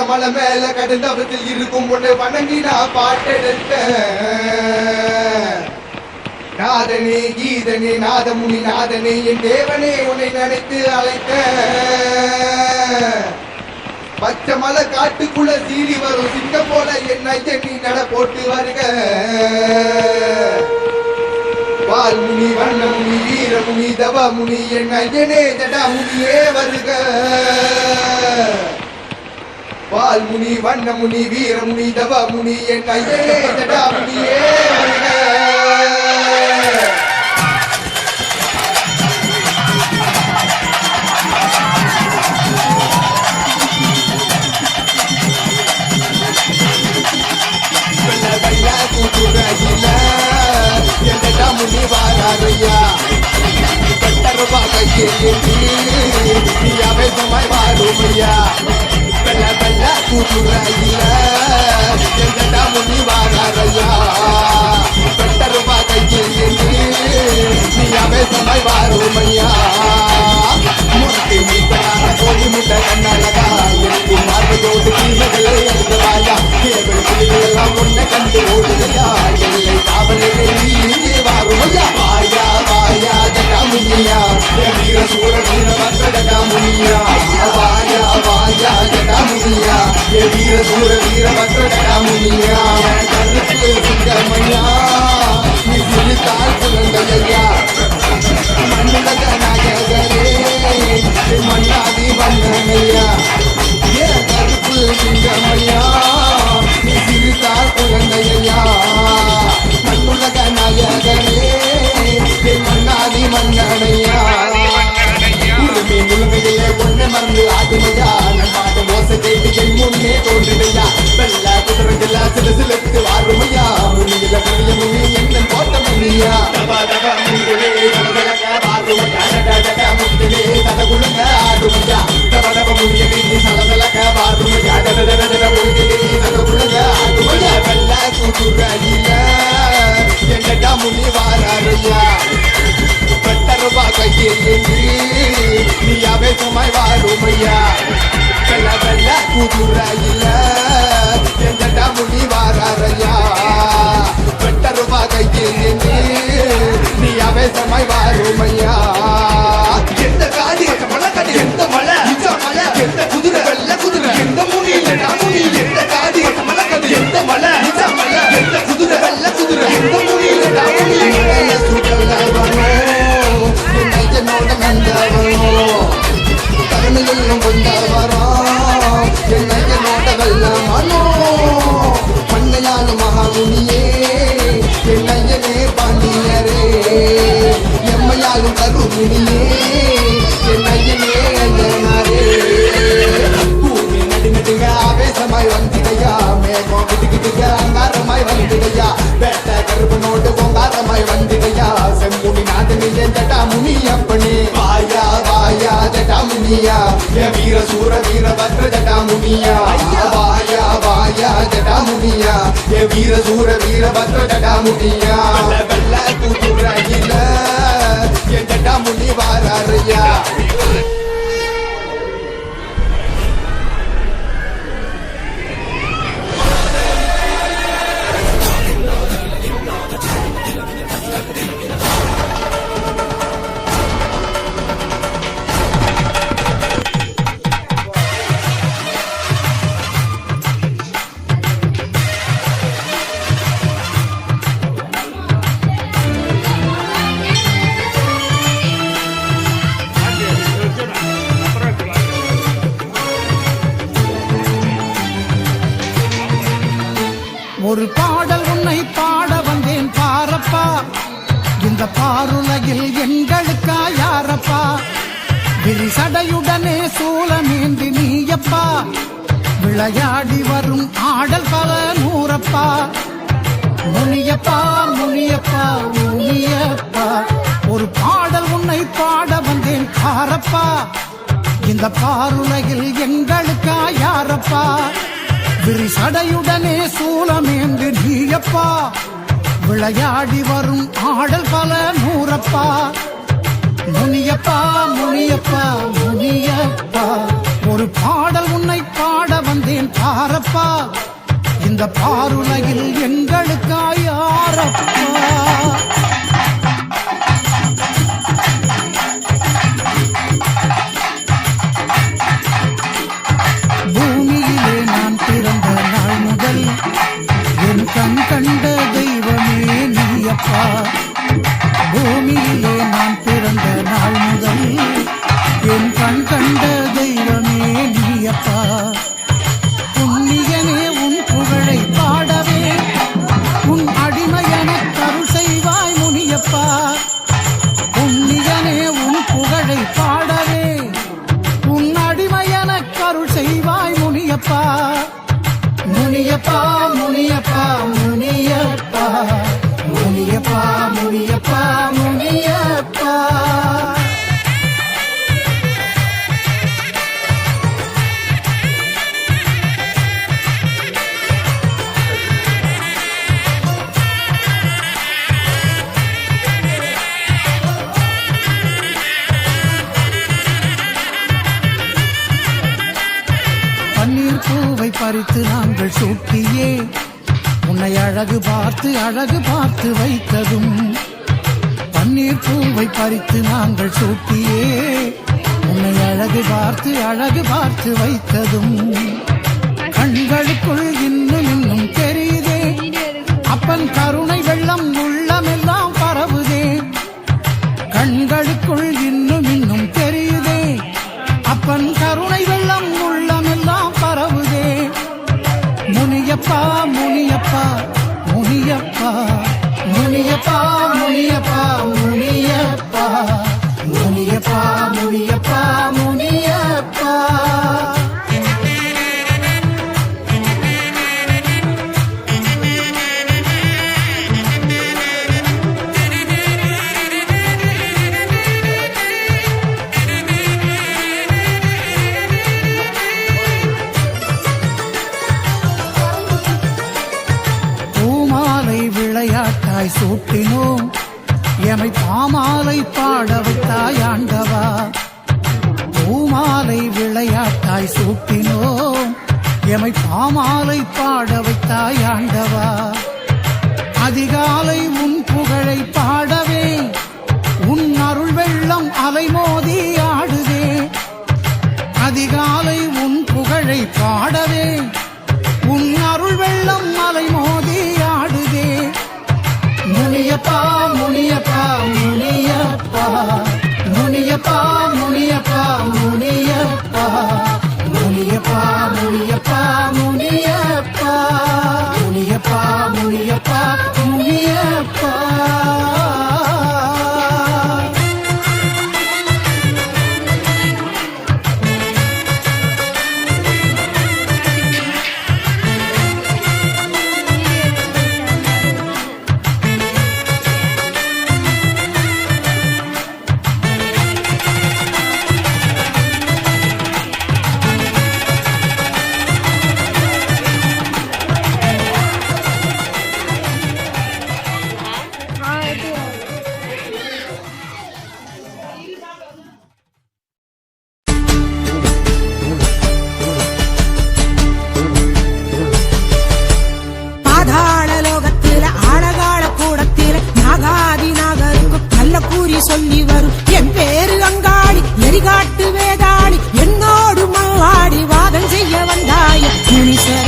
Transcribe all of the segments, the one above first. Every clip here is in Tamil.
போன மலை மேல கடந்தவத்தில் இருக்கும் உன்னை வணங்கினா நான் பாட்டெடுத்த நாதனே கீதனே நாதமுனி நாதனே என் தேவனே உன்னை நினைத்து அழைத்த பச்சை மலை காட்டுக்குள்ள சீறி வரும் சிங்க போல என் ஐயன் நீ நட போட்டு வருக. வால்முனி வண்ணமுனி வீரமுனி தவமுனி என் ஐயனே ஜடாமுனியே வருக. வால்முனி வண்ணமுனி வீரமுனி தவமுனி என் ஐயனே ஜடாமுனியே வருக வெள்ள வெள்ள கூட்டுறையில எங்கடா முனி வாராதையா கட்டருவா நீ வாருமையா வெள்ள வெள்ள எங்கடா முனி வாராதையா கட்டருவா கையேந்தி நீ அவேசமாய் வாருமையா. முட்டி மீட்டரான கோழி முட்டை கண்ணழகா. எனக்கு பார்வையோடு தீமைகளை எழுதுவாயா வீர தூர வீர மற்ற ஜடாமுனியா சிங்கமையா நீ சிரித்தால் குழந்தையா மண்ணுலக நாயகரே மன்னாதி வண்ணமையா ஏ கருப்பு சிங்கமையா நீ சிரித்தால் குழந்தையா மண்ணுலக நாயகரே உரிமை முழுமையிலே மறந்து ஆகுமையா நம் கேட்டு என் முன்னே தோன்றுமையா வெள்ள குதிரைகளா சில சிலத்து வாருமையா முனியில முனிய முனி என்ன போட்ட முனியா தப தப முனிகளே தலதலக வாருமையா டட ஆடுமையா தப தப முனிகளே குதிரையில எங்கடா முடி வாராரையா? வெட்டருமா கையில் ஏந்தி நீ அவேசமாய் வாருமையா? முனியா என் வீர சூர வீர பத்ர ஜட்டா முனியா வாயா வாயா ஜட்டா என் வீர சூர வீர பத்ர ஜட்டா வெள்ள வெள்ள கூத்துறையில முனி ஒரு பாடல் உன்னை பாட வந்தேன் பாரப்பா. இந்த பாருலகில் எங்களுக்கா யாரப்பா? விரிசடையுடனே சூழமேந்தி நீயப்பா. விளையாடி வரும் ஆடல் பல நூறப்பா. முனியப்பா முனியப்பா முனியப்பா ஒரு பாடல் உன்னை பாட வந்தேன் பாரப்பா. இந்த பாருலகில் எங்களுக்கா யாரப்பா? விரி சடையுடனே சூலமேந்து நீயப்பா. விளையாடி வரும் ஆடல் பல நூறப்பா. முனியப்பா முனியப்பா முனியப்பா. ஒரு பாடல் உன்னை பாட வந்தேன் பாரப்பா. இந்த பாருலகில் எங்களுக்காய் யாரப்பா భూమి பார்த்து அழகு பார்த்து வைத்ததும் பன்னீர் பூவை பறித்து நாங்கள் சூட்டியே. உன்னை அழகு பார்த்து அழகு பார்த்து வைத்ததும் கண்களுக்குள் இன்னும் இன்னும் தெரியுதே. அப்பன் கருணை வெள்ளம் me apart. பூவை பாட வைத்தாயாண்டவா பூமாலை விளையாட்டாய் சூட்டினோம். எமை பாமாலை பாட வைத்தாயாண்டவா அதிகாலை உன் புகழை பாடவே. உன் அருள் வெள்ளம் அலைமோதி ஆடுதே அதிகாலை உன் புகழை 好。சொல்லி சொல்லி வரும். என் பேரு அங்காடி எரிகாட்டு வேதாடி என்னோடு மல்லாடி வாதம் செய்ய வந்தாய. முனிசர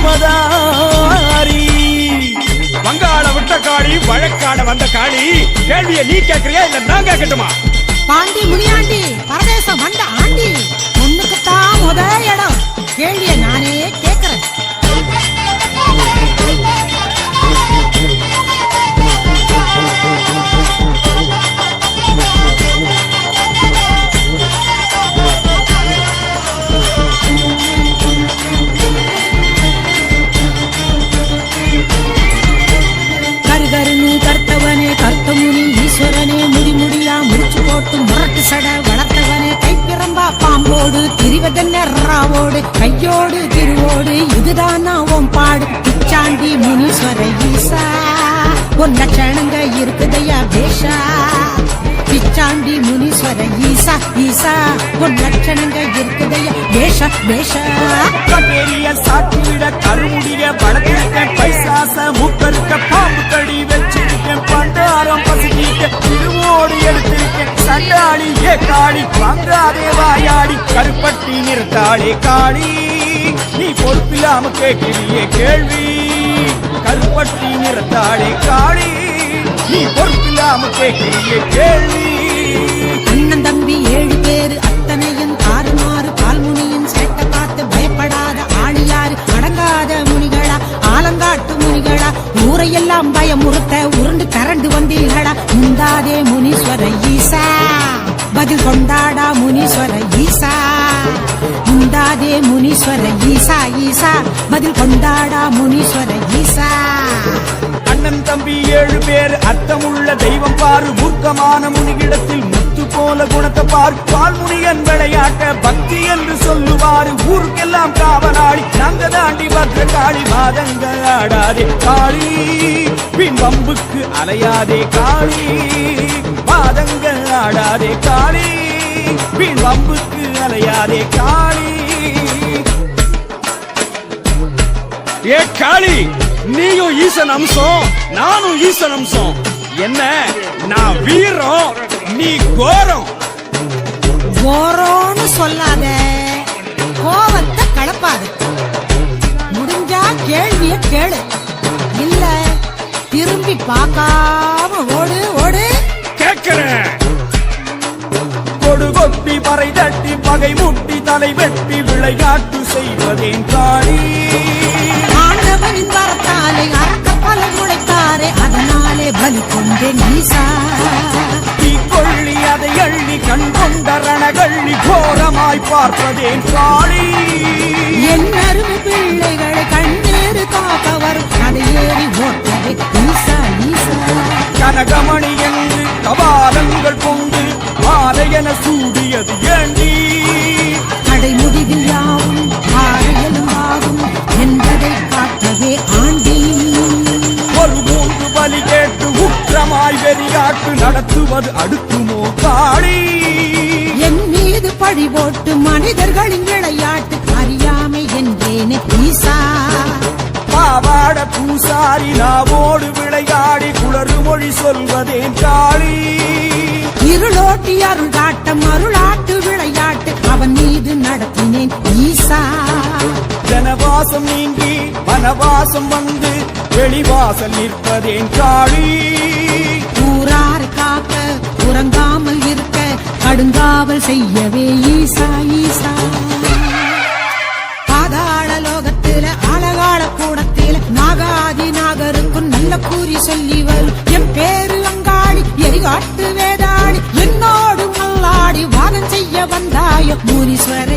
பூமதாரி வங்காள விட்ட காளி வழக்காட வந்த காளி. கேள்விய நீ கேக்குறியா இல்ல நான் கேட்கட்டுமா? பாண்டி முனியாண்டி பரதேசம் வந்த ஆண்டி. ஒண்ணுக்குத்தான் முத இடம். கேள்விய நானே கேட்க பாடு கையோடு திருவோடு இதுதான் நான் உன் பாடு. பிச்சாண்டி முனீஸ்வர ஈசா உன் லட்சணங்க இருக்குதையா பேஷா பிச்சாண்டி முனீஸ்வர ஈசா ஈசா உன் லட்சணங்க இருக்குதையா பேஷா பேஷா பெரிய சாட்டிவிட கருமுடிய படத்திருக்கேன் பைசாச மூக்கருக்க பாம்பு கடி வச்சிருக்க பண்டாரம் பசுக்கிட்ட திருவோடு எடுத்து சண்டாளி ஏ காளி வாங்காதே வாயாடி கருப்பட்டி நிறுத்தாளே காளி. நீ பொறுப்பில்லாம கேட்கிறியே கேள்வி கருப்பட்டி நிறுத்தாளே காளி. நீ பொறுப்பில்லாம கேட்கிறியே கேள்வி. அண்ணன் தம்பி ஏழு பேர் முனீஸ்வர ஈசா ஈசா. பதில் கொண்டாடா முனீஸ்வர ஈசா. அண்ணன் தம்பி ஏழு பேர் அர்த்தமுள்ள தெய்வம் பாரு. மூர்க்கமான முனிகிடத்தில் முத்து போல குணத்தை பாரு. பால்முனியன் விளையாட்ட பக்தி என்று சொல்லுவாரு. ஊருக்கெல்லாம் காவலாளி நாங்க தாண்டி பத்ர காளி மாதங்கள் ஆடாதே காளி. பின் வம்புக்கு அலையாதே காளி. மாதங்கள் ஆடாதே காளி. பின் வம்புக்கு அலையாதே காளி. ஏ காளி நீயும் ஈசன் அம்சம் நானும் ஈசன் அம்சம். என்ன? நான் வீரம் நீ கோரம். போறோன்னு சொல்லாத. கோவத்தை கலப்பாத. முடிஞ்சா கேள்விய கேளு. இல்ல திரும்பி பார்க்காம ஓடு ஓடு. கேட்கிறேன் கொடு கொட்டி பறை தட்டி பகை முட்டி தலை வெட்டி விளையாட்டு செய்வதேன் காளி. ஆண்டவனின் வரத்தாலே அறக்க பல முளைத்தாரே அதனாலே பலி கொண்டே நீசா தீ கொள்ளி அதை அள்ளி கண் கொண்ட ரணகள்ளி கோரமாய் பார்ப்பதேன் காளி. என் அருமை பிள்ளைகளை கண்ணீரு அதை ஏறி ஓட்டவே ஈசா ஈசா கனகமணி என்று கபாலங்கள் கொண்டு மாலையென சூடியது ஏண்டி? கடை முடிவில் யாவும் என்பதை காட்டவே ஆண்டி ஒரு மூன்று பலி கேட்டு உக்கிரமாய் வெறியாட்டு நடத்துவது அடுக்குமோ காளி என் மீது பழி போட்டு மனிதர்களின் விளையாட்டு அறியாமை என்றேனே ஈசா. பாவாட பூசாரி நாவோடு விளையாடி குளறு மொழி சொல்வதேன் காளி இருளோட்டி அருள் காட்டம் அருளாட்டு விளையாட்டு அவன் மீது நடத்தினேன் ஈசா. ஜனவாசம் நீங்கி வனவாசம் வந்து வெளிவாசல் நிற்பதேன் காளி ஊரார் காக்க உறங்காமல் இருக்க கடுங்காவல் செய்யவே ஈசா ஈசா. பாதாள லோகத்தில அழகாள கூடத்தில நாகாதி நாகருக்கும் நல்ல கூறி சொல்லி வரும். என் பேரு அங்காடி எரிகாட்டு வேதாடி என்னோடு மல்லாடி வாதம் செய்ய வந்தாயோ முனீஸ்வர